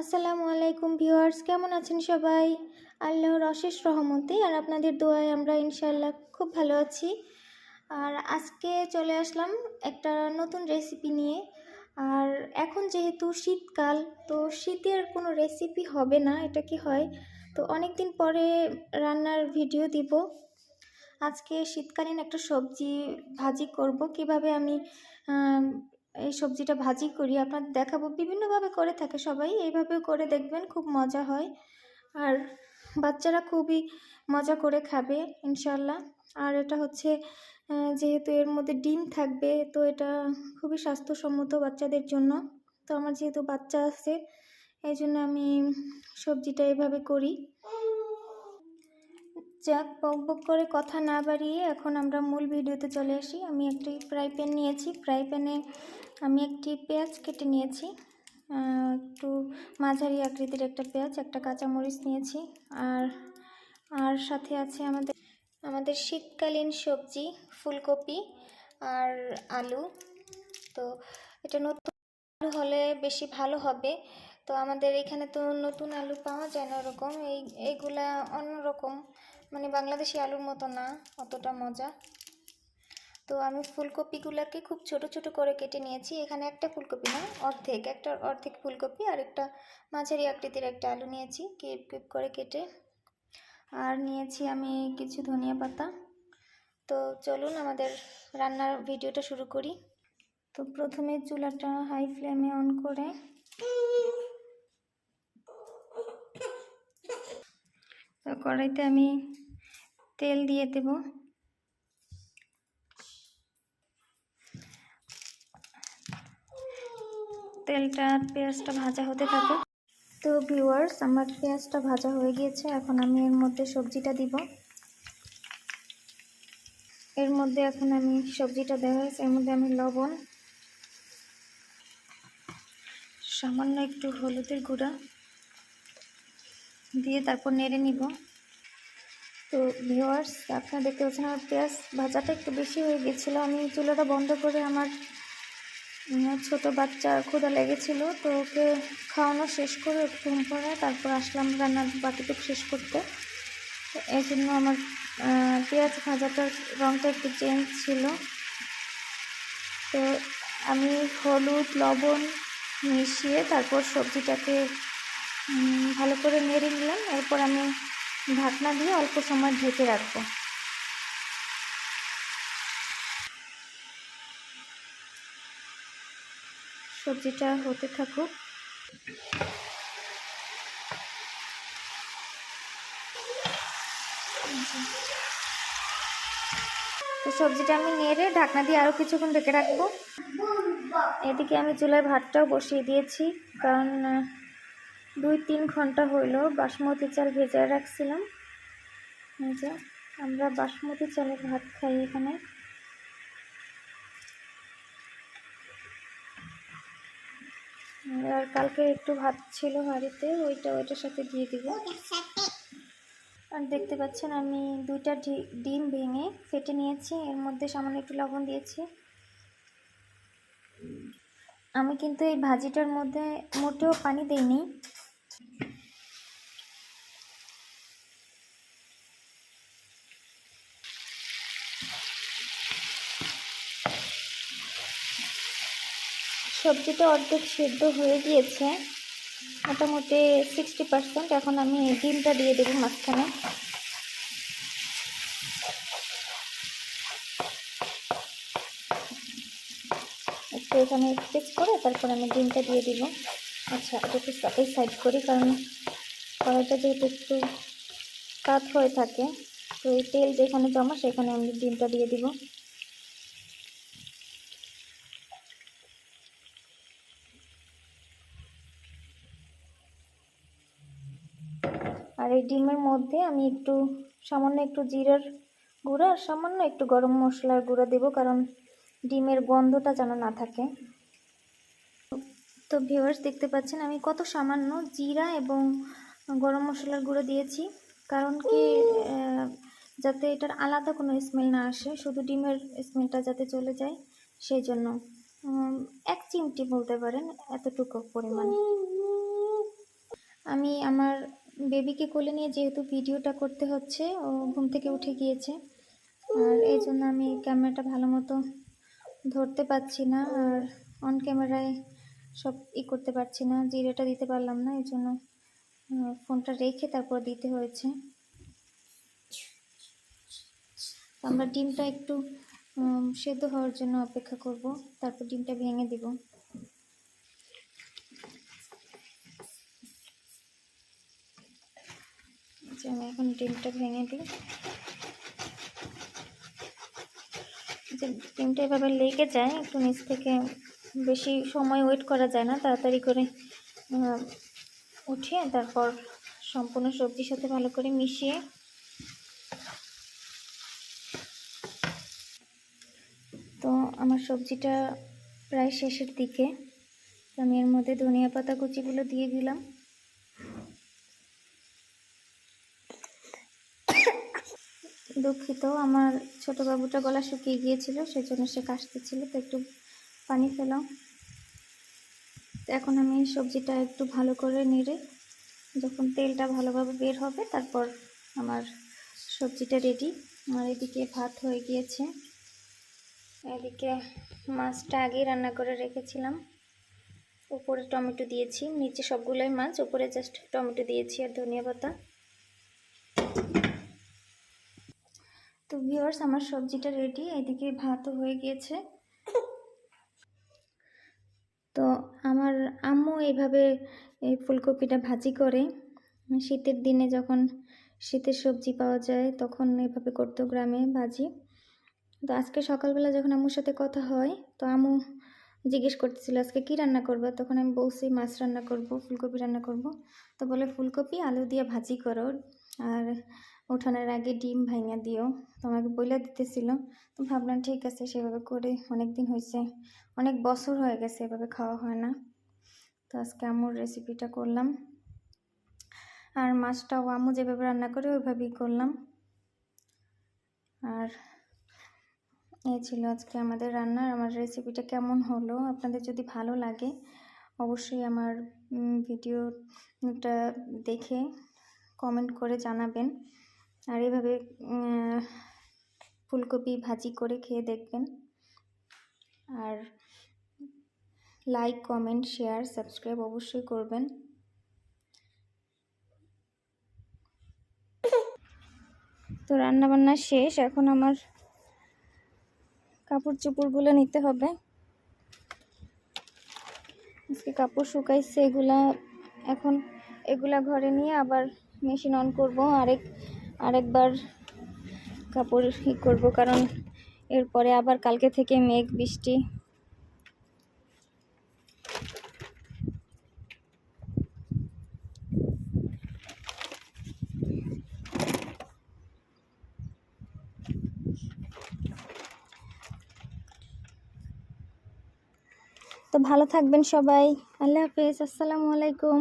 আসসালামু আলাইকুম ভিউয়ার্স কেমন আছেন সবাই? আল্লাহর অশেষ রহমতে আর আপনাদের দোয়ায় আমরা ইনশাল্লাহ খুব ভালো আছি। আর আজকে চলে আসলাম একটা নতুন রেসিপি নিয়ে। আর এখন যেহেতু শীতকাল তো শীতের কোনো রেসিপি হবে না এটা কি হয়? তো অনেক দিন পরে রান্নার ভিডিও দিব। আজকে শীতকালীন একটা সবজি ভাজি করব কীভাবে আমি আম, এই সবজিটা ভাজি করি আপনাদের দেখাবো। বিভিন্নভাবে করে থাকে সবাই, এইভাবেও করে দেখবেন, খুব মজা হয়। আর বাচ্চারা খুবই মজা করে খাবে ইনশাল্লাহ আর এটা হচ্ছে যেহেতু এর মধ্যে ডিম থাকবে, তো এটা খুবই স্বাস্থ্যসম্মত বাচ্চাদের জন্য। তো আমার যেহেতু বাচ্চা আছে এই জন্য আমি সবজিটা এভাবে করি। যাক, বক বক করে কথা না বাড়িয়ে এখন আমরা মূল ভিডিওতে চলে আসি। আমি একটি ফ্রাই প্যান নিয়েছি। ফ্রাই প্যানে আমি একটি পেঁয়াজ কেটে নিয়েছি। একটু মাঝারি আকৃতির একটা পেঁয়াজ, একটা কাঁচামরিচ নিয়েছি। আর আর সাথে আছে আমাদের আমাদের শীতকালীন সবজি, ফুলকপি আর আলু। তো এটা নতুন হলে বেশি ভালো হবে। তো আমাদের এখানে তো নতুন আলু পাওয়া যায় না ওরকম। এই, এইগুলা অন্যরকম। মানে বাংলাদেশি আলুর মতো না, অতটা মজা। তো আমি ফুলকপিগুলোকে খুব ছোট ছোট করে কেটে নিয়েছি। এখানে একটা ফুলকপি না, অর্ধেক, একটা অর্ধেক ফুলকপি আর একটা মাঝারি আকৃতির একটা আলু নিয়েছি কিউব কিউব করে কেটে। আর নিয়েছি আমি কিছু ধনিয়া পাতা। তো চলুন আমাদের রান্নার ভিডিওটা শুরু করি। তো প্রথমে চুলাটা হাই ফ্লেমে অন করে। তো কড়াইতে আমি তেল দিয়ে দেব। তেলটা পেঁয়াজটা ভাজা হতে থাকে তো ভিউয়ার্স আমার পেঁয়াজটা ভাজা হয়ে গিয়েছে, এখন আমি এর মধ্যে সবজিটা দিব। এর মধ্যে এখন আমি সবজিটা দেওয়া হয়েছে, এর মধ্যে আমি লবণ, সামান্য একটু হলুদের গুঁড়া দিয়ে তারপর নেড়ে নিব। তো ভিউয়ার্স আপনারা দেখতে পাচ্ছেন আমার পেঁয়াজ ভাজাটা একটু বেশি হয়ে গেছিল। আমি চুলাটা বন্ধ করে আমার ছোট বাচ্চা ক্ষুধা লেগেছিল। তো ওকে খাওয়ানো শেষ করে ওকে ঘুম তারপর আসলাম রান্নার বাকিটুকু শেষ করতে। তো এই জন্য আমার পেঁয়াজ ভাজাটার রঙটা একটু চেঞ্জ ছিল। তো আমি হলুদ, লবণ মিশিয়ে তারপর সবজিটাকে ভালো করে নেড়ে নিলাম। এরপর আমি ঢাকনা দিয়ে অল্প সময় ঢেকে রাখব। সবজিটা হতে থাকুক। তো সবজিটা আমি নেড়ে ঢাকনা দিয়ে আরও কিছুক্ষণ ঢেকে রাখব। এদিকে আমি চুলায় ভাতটাও বসিয়ে দিয়েছি, কারণ দুই তিন ঘণ্টা হইল, বাসমতি চাল ভেজে রাখছিলাম। যে, আমরা বাসমতি চালের ভাত খাই এখানে। আর কালকে একটু ভাত ছিল হাঁড়িতে ওইটা, ওইটার সাথে দিয়ে দিব। আর দেখতে পাচ্ছেন আমি দুইটা ডিম ভেঙে ফেটে নিয়েছি, এর মধ্যে সামান্য একটু লবণ দিয়েছি। আমি কিন্তু এই ভাজিটার মধ্যে মোটেও পানি দেইনি সবজিটা অর্ধেক সেদ্ধ হয়ে গিয়েছে। মোটামুটি সিক্সটি পার্সেন্ট এখন আমি ডিমটা দিয়ে দেবো মাঝখানে। একটু এখানে স্টিচ করে তারপর আমি ডিমটা দিয়ে দিব। আচ্ছা এটা একটু এই সাইড করি কারণ কড়াইটা যেহেতু একটু কাত হয়ে থাকে, তো এই তেল যেখানে জমা সেখানে আমি ডিমটা দিয়ে দিব। এই ডিমের মধ্যে আমি একটু, সামান্য একটু জিরার গুঁড়া আর সামান্য একটু গরম মশলার গুঁড়া দেবো কারণ ডিমের গন্ধটা যেন না থাকে। তো ভিউয়ার্স দেখতে পাচ্ছেন আমি কত সামান্য জিরা এবং গরম মশলার গুঁড়ো দিয়েছি। কারণ কি যাতে এটার আলাদা কোনো স্মেল না আসে, শুধু ডিমের স্মেলটা যাতে চলে যায়, সেই জন্য এক চিমটি বলতে পারেন, এতটুকু পরিমাণ। আমি আমার বেবিকে কোলে নিয়ে যেহেতু ভিডিওটা করতে হচ্ছে, ও ঘুম থেকে উঠে গিয়েছে। আর এই জন্য আমি ক্যামেরাটা ভালো মতো ধরতে পারছি না, আর অন ক্যামেরায় সব ই করতে পারছি না, জিরেটা দিতে পারলাম না, এই জন্য ফোনটা রেখে তারপর দিতে হয়েছে। আমরা ডিমটা একটু সেদ্ধ হওয়ার জন্য অপেক্ষা করব, তারপর ডিমটা ভেঙে দিব যে আমি এখন ডিমটা ভেঙে দিই। যে ডিমটা এভাবে লেগে যায়, একটু নিচ থেকে বেশি সময় ওয়েট করা যায় না, তাড়াতাড়ি করে উঠিয়ে তারপর সম্পূর্ণ সবজির সাথে ভালো করে মিশিয়ে তো আমার সবজিটা প্রায় শেষের দিকে। আমি এর মধ্যে ধনিয়া পাতা কুচিগুলো দিয়ে দিলাম। দুঃখিত, আমার ছোট বাবুটা গলা শুকিয়ে গিয়েছিল, সেজন্য সে কাশতেছিল, তো একটু পানি ফেলাম তো এখন আমি সবজিটা একটু ভালো করে নেড়ে, যখন তেলটা ভালোভাবে বের হবে, তারপর আমার সবজিটা রেডি আমার এদিকে ভাত হয়ে গিয়েছে। এদিকে মাছটা আগেই রান্না করে রেখেছিলাম। উপরে টমেটো দিয়েছি, নিচে সবগুলোই মাছ, উপরে জাস্ট টমেটো দিয়েছি আর ধনিয়া পাতা। তো ভিউয়ার্স আমার সবজিটা রেডি এদিকে ভাতও হয়ে গিয়েছে। তো আমার আম্মু এইভাবে এই ফুলকপিটা ভাজি করে। শীতের দিনে যখন শীতের সবজি পাওয়া যায়, তখন এভাবে করতো গ্রামে ভাজি। তো আজকে সকালবেলা যখন আম্মুর সাথে কথা হয়, তো আম্মু জিজ্ঞেস করতেছিল, আজকে কি রান্না করবে? তখন আমি বলছি, মাছ রান্না করব, ফুলকপি রান্না করব। তো বলে, ফুলকপি আলু দিয়ে ভাজি করো। আর ওঠানোর আগে ডিম ভাঙা দিও। তো আমাকে বলে দিতেছিল তো ভাবলাম ঠিক আছে, সেভাবে করে অনেক দিন হয়েছে অনেক বছর হয়ে গেছে, এভাবে খাওয়া হয় না। তো আজকে আম্মুর রেসিপিটা করলাম। আর মাছটাও আম্মু যেভাবে রান্না করে, ওইভাবেই করলাম। আর এই ছিল আজকে আমাদের রান্নার আমার রেসিপিটা কেমন হলো? আপনাদের যদি ভালো লাগে, অবশ্যই আমার ভিডিওটা দেখে কমেন্ট করে জানাবেন। আর এভাবে ফুলকপি ভাজি করে খেয়ে দেখবেন। আর লাইক কমেন্ট শেয়ার সাবস্ক্রাইব অবশ্যই করবেন। তো রান্না বান্না শেষ, এখন আমার কাপড় চোপড়গুলো নিতে হবে। আজকে কাপড় শুকাইছে, এগুলা এখন, এগুলা ঘরে নিয়ে আবার মেশিন অন করব। আরেক আরেকবার কাপড় ই করব, কারণ এরপরে আবার কালকে থেকে মেঘ, বৃষ্টি। তো ভালো থাকবেন সবাই। আল্লাহ হাফিজ, আসসালামু আলাইকুম।